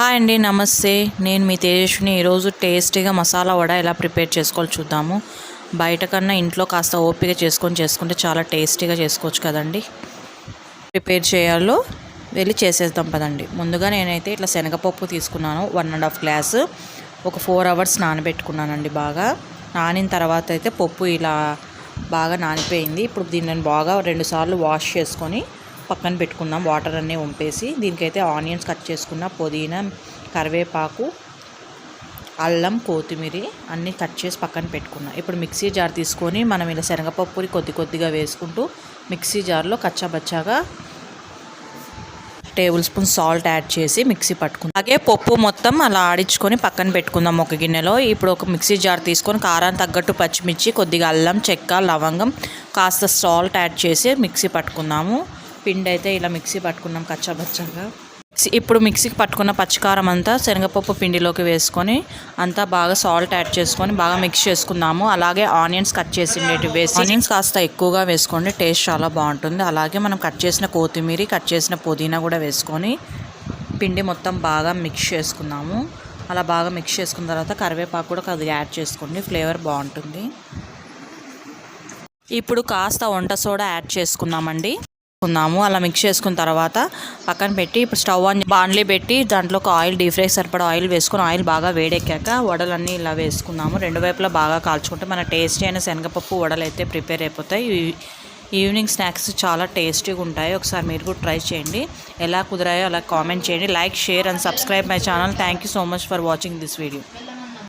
Hi అండి నమస్తే. నేను మీ తేజస్విని. ఈరోజు టేస్టీగా మసాలా వడ ఎలా ప్రిపేర్ చేసుకోవాలి చూద్దాము. బయట కన్నా ఇంట్లో కాస్త ఓపిక చేసుకొని చేసుకుంటే చాలా టేస్టీగా చేసుకోవచ్చు కదండి. ప్రిపేర్ చేయాలో వెళ్ళి చేసేద్దాం పదండి. ముందుగా నేనైతే ఇట్లా శనగపప్పు తీసుకున్నాను వన్ అండ్ హాఫ్ గ్లాస్. ఒక ఫోర్ అవర్స్ నానబెట్టుకున్నానండి బాగా. నానిన తర్వాత అయితే పప్పు ఇలా బాగా నానిపోయింది. ఇప్పుడు దీన్ని బాగా రెండుసార్లు వాష్ చేసుకొని పక్కన పెట్టుకుందాం వాటర్ అన్నీ వంపేసి దీనికైతే ఆనియన్స్ కట్ చేసుకున్న పుదీనా కరివేపాకు అల్లం కొత్తిమీర అన్నీ కట్ చేసి పక్కన పెట్టుకున్నాం. ఇప్పుడు మిక్సీ జార్ తీసుకొని మనం ఇలా శనగపప్పుని కొద్ది కొద్దిగా వేసుకుంటూ మిక్సీ జార్లో కచ్చాబచ్చాగా టేబుల్ స్పూన్ సాల్ట్ యాడ్ చేసి మిక్సీ పట్టుకుందాం అలాగే పప్పు మొత్తం అలా ఆడించుకొని పక్కన పెట్టుకుందాం ఒక గిన్నెలో. ఇప్పుడు ఒక మిక్సీ జార్ తీసుకొని కారం తగ్గట్టు పచ్చిమిర్చి కొద్దిగా అల్లం చెక్క లవంగం కాస్త సాల్ట్ యాడ్ చేసి మిక్సీ పట్టుకుందాము. పిండి అయితే ఇలా మిక్సీ పట్టుకున్నాం కచ్చాబచ్చాగా ఇప్పుడు మిక్సీకి పట్టుకున్న పచ్చికారం అంతా శనగపప్పు పిండిలోకి వేసుకొని అంతా బాగా సాల్ట్ యాడ్ చేసుకొని బాగా మిక్స్ చేసుకుందాము. అలాగే ఆనియన్స్ కట్ చేసి వేసి ఆనియన్స్ కాస్త ఎక్కువగా వేసుకోండి టేస్ట్ చాలా బాగుంటుంది. అలాగే మనం కట్ చేసిన కొత్తిమీర కట్ చేసిన పుదీనా కూడా వేసుకొని పిండి మొత్తం బాగా మిక్స్ చేసుకుందాము. అలా బాగా మిక్స్ చేసుకున్న తర్వాత కరివేపాకు కూడా కొద్దిగా యాడ్ చేసుకోండి ఫ్లేవర్ బాగుంటుంది. ఇప్పుడు కాస్త వంట సోడా యాడ్ చేసుకుందామండి. చేసుకుందాము అలా మిక్స్ చేసుకున్న తర్వాత పక్కన పెట్టి ఇప్పుడు స్టవ్ అని బాండ్లీ పెట్టి దాంట్లోకి ఆయిల్ డీప్ ఫ్రై సరిపడా ఆయిల్ వేసుకొని ఆయిల్ బాగా వేడెక్కాక వడలన్నీ ఇలా వేసుకుందాము రెండు వైపులా బాగా కాల్చుకుంటే మన టేస్టీ అయిన శనగపప్పు వడలు అయితే ప్రిపేర్ అయిపోతాయి. ఈవినింగ్ స్నాక్స్ చాలా టేస్టీగా ఉంటాయి. ఒకసారి మీరు కూడా ట్రై చేయండి. ఎలా కుదిరాయో అలా కామెంట్ చేయండి. Like share and subscribe my channel. Thank you so much for watching this video.